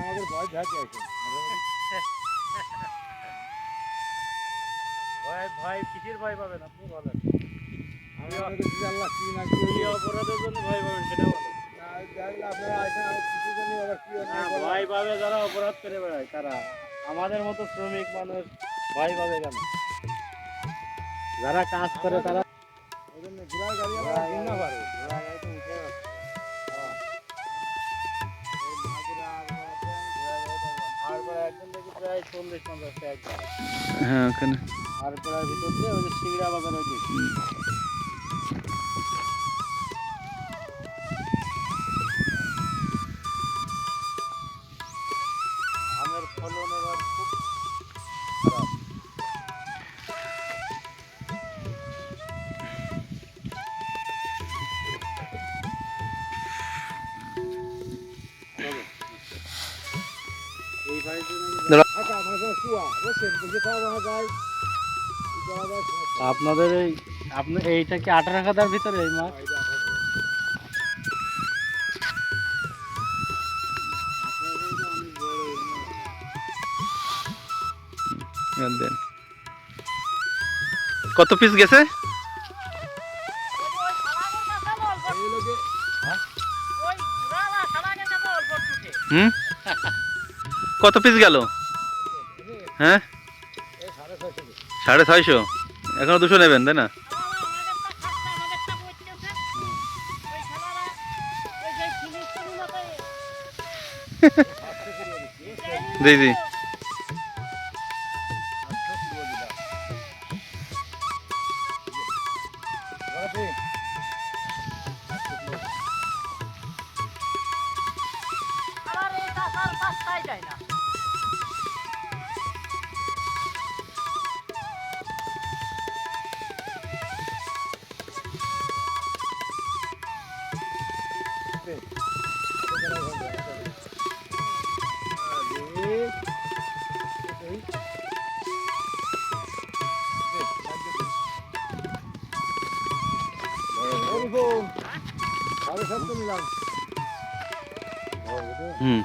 আমাদের ভয় এখন ভয় ভয় কিসের ভয় পাবেন আপনি বলেন। আমি করছি আল্লাহ কি না কি? কি অপরাধের জন্য ভয় পাবেন সেটা বলেন। আপনারা কিছু আবার কি। ভয় পাবে যারা অপরাধ করে বেড়ায় তারা। আমাদের মতো শ্রমিক মানুষ ভয় পাবে কেন? যারা কাজ করে তারা ওই জন্য গাড়ি ঘৃণা করে। প্রায় চল্লিশ হ্যাঁ ওখানে। আর প্রায় ভিতর দিয়ে ওই যে সিংড়া বাজার ওই দিকে। আপনাদের এই আপনি এইটা কি আঠারো খাতার ভিতরে এই মাছ? কত পিস গেছে? কত পিস গেল? হ্যাঁ? সাড়ে ছয়শো। এখনও দুশো নেবেন তাই না। জি জি। সাতশো করে 嗯。